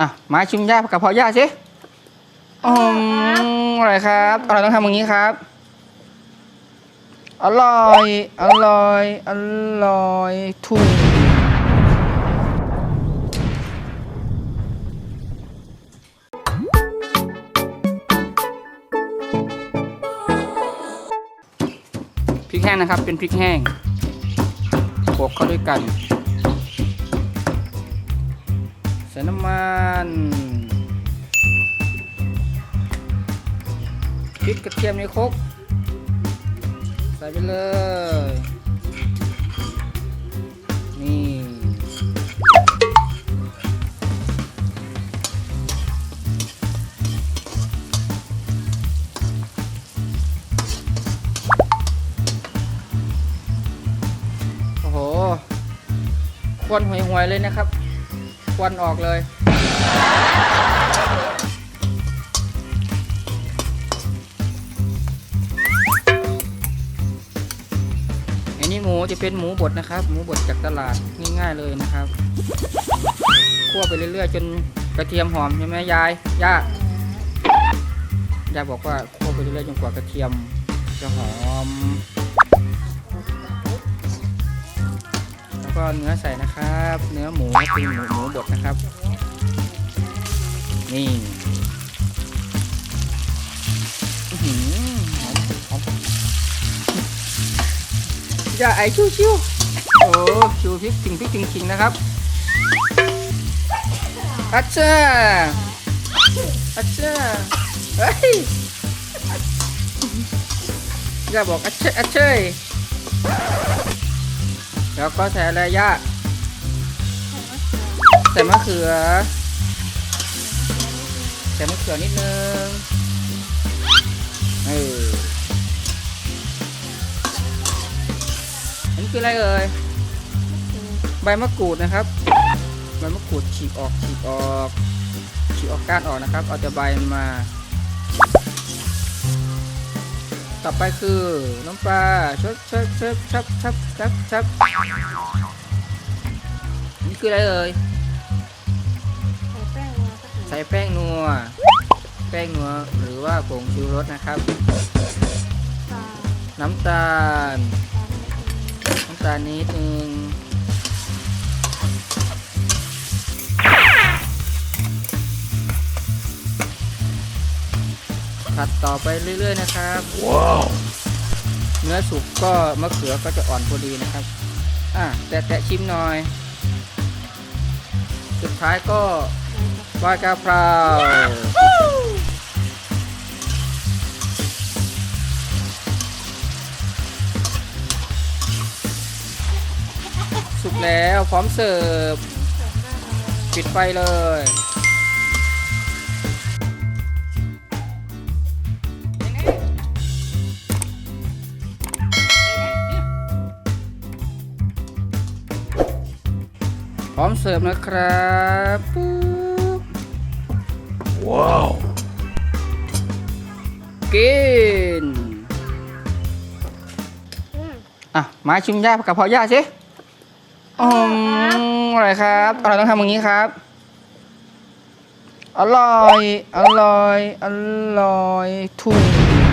อะมาชิมย่ากับพอย่าสิอืมอร่อยครับอร่อยต้องทำอย่างนี้ครับ อร่อย อร่อย อร่อยถูกพริกแห้งนะครับ เป็นพริกแห้งโขลกเข้าด้วยกัน ส่น้ำมันพริกกระเทียมในครกใส่ไปเลย นี่ โอ้โห ควันห่วยๆเลยนะครับ ควันออกเลย อันนี้หมูจะเป็นหมูบดนะครับ หมูบดจากตลาดง่ายๆเลยนะครับคั่วไปเรื่อยๆ จนกระเทียมหอมใช่ไหมยายย่าย่าบอกว่าคั่วไปเรื่อยๆจนกว่ากระเทียมจะหอม ก็เนื้อใส่นะครับ เนื้อหมูเป็นหมูหมูบดนะครับ นี่อื้อหือหอมหอมอย่าไอชิวชิวโอ้ชูพริกถึงพริกถึงขิงนะครับอัชเชออัชเชอเฮ้ยอย่าบอกอัชเชออัชเชย แล้วก็ใส่อะไรย่าใส่มะเขือ ใส่มะเขือนิดนึง เอออันนี้คืออะไรเอ่ย ใบมะกรูดนะครับ ใบมะกรูดฉีกออกฉีกออกฉีกออกก้านออกนะครับ เอาแต่ใบมา ต่อไปคือน้ำปลาชับชับชับชับชับชับชับนี่คืออะไรเอ่ยใส่แป้งนัวสักหน่อยใส่แป้งนัวแป้งนัวหรือว่าผงชูรสนะครับตาน้ำตาลตาเล็กน้ำตาลนิดนึง ผัดต่อไปเรื่อย ๆ นะครับว้าวเนื้อสุกก็มะเขือก็จะอ่อนพอดีนะครับ อะแตะแตะชิมหน่อย สุดท้ายก็ใบกะเพราสุกแล้วพร้อมเสิร์ฟ ปิดไฟเลย ร้อมเสิร์ฟนะครับปุ๊บว้าวกินอืมอะมาชิมย่ากับพอย่าสิอืมอร่อยครับอร่อยต้องทำอย่างนี้ครับ อร่อย อร่อย อร่อยถูก